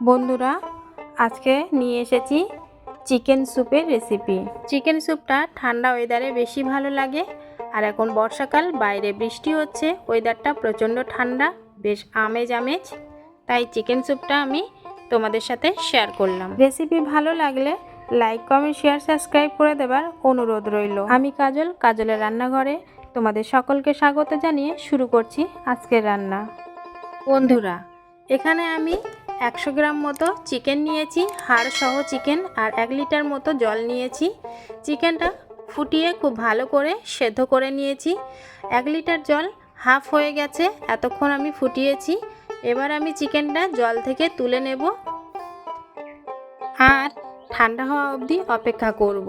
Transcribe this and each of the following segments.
বন্ধুরা আজকে নিয়ে এসেছি চিকেন স্যুপের রেসিপি। চিকেন স্যুপটা ঠান্ডা ওয়েদারে বেশি ভালো লাগে আর এখন বর্ষাকাল বাইরে বৃষ্টি হচ্ছে ওয়েদারটা প্রচণ্ড ঠান্ডা বেশ আমেজ আমেজ তাই চিকেন স্যুপটা আমি তোমাদের সাথে শেয়ার করলাম। রেসিপি ভালো লাগলে লাইক কমেন্ট শেয়ার সাবস্ক্রাইব করে দেবার অনুরোধ রইল। আমি কাজল কাজলের রান্নাঘরে তোমাদের সকলকে স্বাগত জানিয়ে শুরু করছি আজকের রান্না। বন্ধুরা এখানে আমি একশো গ্রাম মতো চিকেন নিয়েছি, হাড় সহ চিকেন, আর এক লিটার মতো জল নিয়েছি। চিকেনটা ফুটিয়ে খুব ভালো করে সেদ্ধ করে নিয়েছি। এক লিটার জল হাফ হয়ে গেছে, এতক্ষণ আমি ফুটিয়েছি। এবার আমি চিকেনটা জল থেকে তুলে নেব। আর ঠান্ডা হওয়া অবধি অপেক্ষা করব।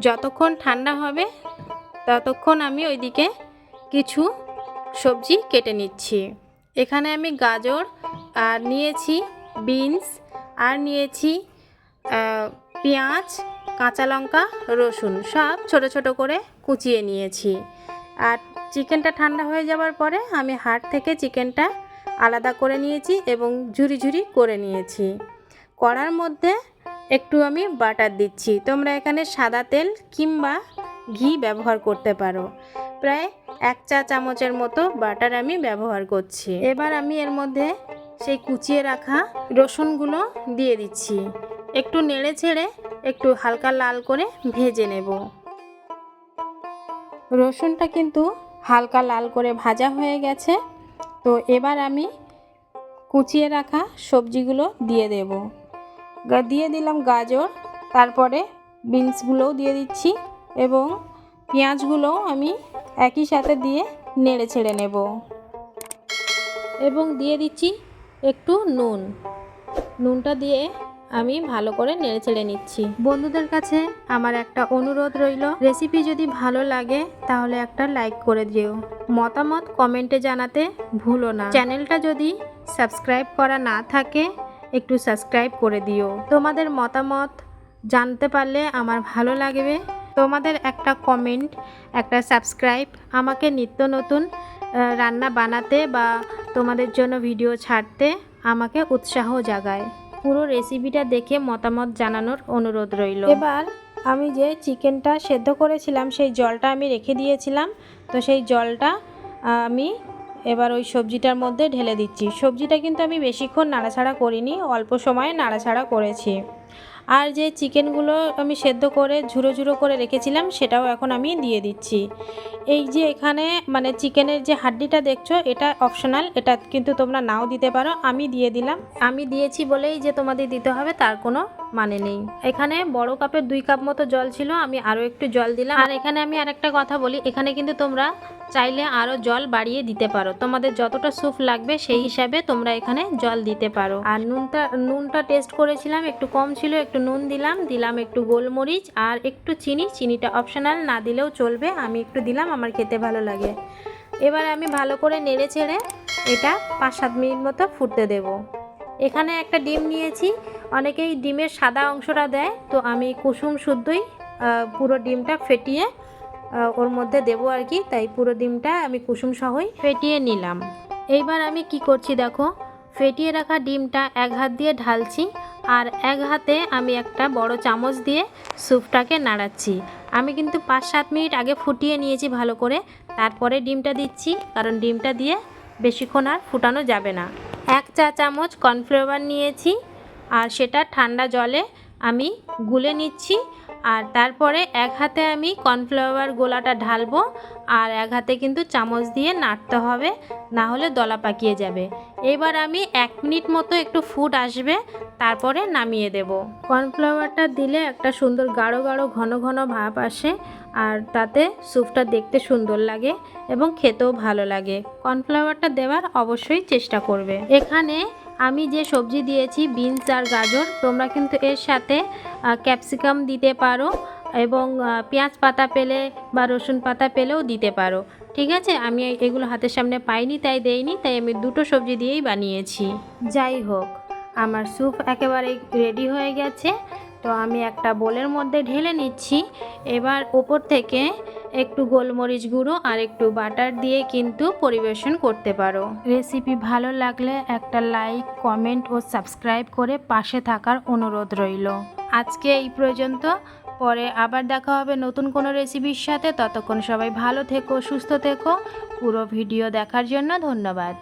যতক্ষণ ঠান্ডা হবে, ততক্ষণ আমি ওইদিকে কিছু সবজি কেটে নিচ্ছি। এখানে আমি গাজর আর নিয়েছি বিনস, আর নিয়েছি পেঁয়াজ, কাঁচা লঙ্কা, রসুন, সব ছোট ছোট করে কুচিয়ে নিয়েছি। আর চিকেনটা ঠান্ডা হয়ে যাওয়ার পরে আমি হাট থেকে চিকেনটা আলাদা করে নিয়েছি এবং ঝুরি ঝুরি করে নিয়েছি। কড়ার মধ্যে একটু আমি বাটার দিচ্ছি। তোমরা এখানে সাদা তেল কিংবা ঘি ব্যবহার করতে পারো। প্রায় এক চা চামচের মতো বাটার আমি ব্যবহার করছি। এবার আমি এর মধ্যে সেই কুচিয়ে রাখা রসুনগুলো দিয়ে দিচ্ছি। একটু নেড়ে ছেড়ে একটু হালকা লাল করে ভেজে নেব। রসুনটা কিন্তু হালকা লাল করে ভাজা হয়ে গেছে। তো এবার আমি কুচিয়ে রাখা সবজিগুলো দিয়ে দেব। দিয়ে দিলাম গাজর, তারপরে বিনসগুলোও দিয়ে দিচ্ছি এবং পেঁয়াজগুলোও আমি একই সাথে দিয়ে নেড়ে ছেড়ে নেব। এবং দিয়ে দিচ্ছি একটু নুন। নুনটা দিয়ে আমি ভালো করে নেড়ে ছেড়ে নিচ্ছি। বন্ধুদের কাছে আমার একটা অনুরোধ রইল রেসিপি যদি ভালো লাগে তাহলে একটা লাইক করে দিও। মতামত কমেন্টে জানাতে ভুলো না। চ্যানেলটা যদি সাবস্ক্রাইব করা না থাকে, একটু সাবস্ক্রাইব করে দিও। তোমাদের মতামত জানতে পারলে আমার ভালো লাগবে। তোমাদের একটা কমেন্ট একটা সাবস্ক্রাইব আমাকে নিত্য নতুন রান্না বানাতে বা তোমাদের জন্য ভিডিও ছাড়তে আমাকে উৎসাহ জাগায়। পুরো রেসিপিটা দেখে মতামত জানানোর অনুরোধ রইল। এবার আমি যে চিকেনটা সেদ্ধ করেছিলাম, সেই জলটা আমি রেখে দিয়েছিলাম। তো সেই জলটা আমি এবার ওই সবজিটার মধ্যে ঢেলে দিচ্ছি। সবজিটা কিন্তু আমি বেশিক্ষণ নাড়াছাড়া করিনি, অল্প সময়ে নাড়াছাড়া করেছি। আর যে চিকেনগুলো আমি সেদ্ধ করে ঝুরো ঝুরো করে রেখেছিলাম, সেটাও এখন আমি দিয়ে দিচ্ছি। এই যে এখানে মানে চিকেনের যে হাড্ডিটা দেখছ, এটা অপশনাল, এটা কিন্তু তোমরা নাও দিতে পারো। আমি দিয়ে দিলাম। আমি দিয়েছি বলেই যে তোমাদের দিতে হবে, তার কোনো মানে নেই। এখানে বড় কাপের দুই কাপ মতো জল ছিল, আমি আরও একটু জল দিলাম। আর এখানে আমি আর একটা কথা বলি, এখানে কিন্তু তোমরা চাইলে আরও জল বাড়িয়ে দিতে পারো। তোমাদের যতটা স্যুপ লাগবে সেই হিসাবে তোমরা এখানে জল দিতে পারো। আর নুনটা নুনটা টেস্ট করেছিলাম, একটু কম ছিল, একটু নুন দিলাম দিলাম একটু গোলমরিচ আর একটু চিনি। চিনিটা অপশনাল না দিলেও চলবে, আমি একটু দিলাম, আমার খেতে ভালো লাগে। এবার আমি ভালো করে নেড়ে ছেড়ে এটা পাঁচ সাত মিনিট মতো ফুটতে দেব। এখানে একটা ডিম নিয়েছি অনেকেই ডিমের সাদা অংশটা দেয়, তো আমি কুসুম শুদ্ধই পুরো ডিমটা ফেটিয়ে ওর মধ্যে দেবো আর কি, তাই পুরো ডিমটা আমি কুসুম সহই ফেটিয়ে নিলাম। এইবার আমি কি করছি দেখো, ফেটিয়ে রাখা ডিমটা এক হাত দিয়ে ঢালছি, আর এক হাতে আমি একটা বড় চামচ দিয়ে স্যুপটাকে নাড়াচ্ছি। আমি কিন্তু পাঁচ সাত মিনিট আগে ফুটিয়ে নিয়েছি ভালো করে, তারপরে ডিমটা দিচ্ছি, কারণ ডিমটা দিয়ে বেশিক্ষণ আর ফুটানো যাবে না। এক চা চামচ কর্নফ্লেভার নিয়েছি আর সেটা ঠান্ডা জলে আমি গুলে নিচ্ছি। আর তারপরে এক হাতে আমি কর্নফ্লাওয়ার গোলাটা ঢালবো আর এক হাতে কিন্তু চামচ দিয়ে নাড়তে হবে না হলে দলা পাকিয়ে যাবে। এবার আমি এক মিনিট মতো একটু ফুট আসবে, তারপরে নামিয়ে দেব। কর্নফ্লাওয়ারটা দিলে একটা সুন্দর গাঢ় গাঢ় ঘন ঘন ভাব আসে আর তাতে স্যুপটা দেখতে সুন্দর লাগে এবং খেতেও ভালো লাগে। কর্নফ্লাওয়ারটা দেওয়ার অবশ্যই চেষ্টা করবে। এখানে আমি যে সবজি দিয়েছি, বিনস আর গাজর, তোমরা কিন্তু এর সাথে ক্যাপসিকাম দিতে পারো এবং পেঁয়াজ পাতা পেলে বা রসুন পাতা পেলেও দিতে পারো। ঠিক আছে? আমি এগুলো হাতের সামনে পাইনি, তাই দেইনি, তাই আমি দুটো সবজি দিয়েই বানিয়েছি। যাই হোক, আমার স্যুপ একেবারে রেডি হয়ে গেছে। তো আমি একটা বোলের মধ্যে ঢেলে নিচ্ছি। এবার ওপর থেকে একটু গোলমরিচ গুঁড়ো আর একটু বাটার দিয়ে কিন্তু পরিবেশন করতে পারো। রেসিপি ভালো লাগলে একটা লাইক, কমেন্ট ও সাবস্ক্রাইব করে পাশে থাকার অনুরোধ রইল। আজকে এই পর্যন্ত। পরে আবার দেখা হবে নতুন কোনো রেসিপির সাথে। ততক্ষণ সবাই ভালো থেকো, সুস্থ থেকো। পুরো ভিডিও দেখার জন্য ধন্যবাদ।